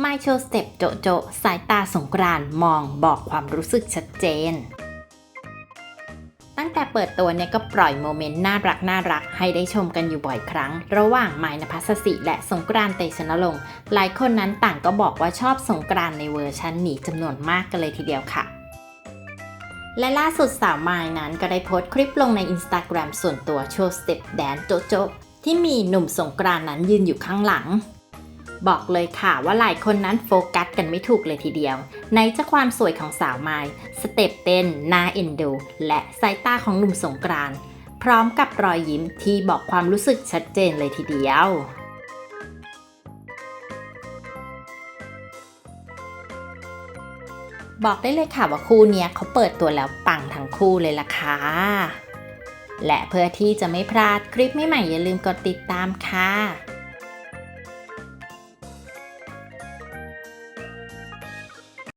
ไม่โชว์สเต็ปโจโจสายตาสงกรานมองบอกความรู้สึกชัดเจน ตั้งแต่เปิดตัวเนี่ยก็ปล่อยโมเมนต์น่ารักน่ารักให้ได้ชมกันอยู่บ่อยครั้ง ระหว่างไมนภัสสิและสงกรานเตชนรงหลายคนนั้นต่างก็บอกว่าชอบสงกรานในเวอร์ชันนี้จำนวนมากกันเลยทีเดียวค่ะ และล่าสุดสาวไมนั้นก็ได้โพสต์คลิปลงใน Instagram ส่วนตัวโชว์สเต็ปแดนโจโจที่มีหนุ่มสงกรานนั้นยืนอยู่ข้างหลัง บอกเลยค่ะว่าหลายคนนั้นโฟกัสกันไม่ถูกเลยทีเดียว ในจะความสวยของสาวไมายสเต็ปเต้นน่าเอ็นดู และสายตาของหนุ่มสงกรานพร้อมกับรอยยิ้มที่บอกความรู้สึกชัดเจนเลยทีเดียวบอกได้เลยค่ะว่าคู่นี้เขาเปิดตัวแล้วปังทั้งคู่เลยล่ะค่ะ และเพื่อที่จะไม่พลาดคลิปใหม่ๆอย่าลืมกดติดตามค่ะ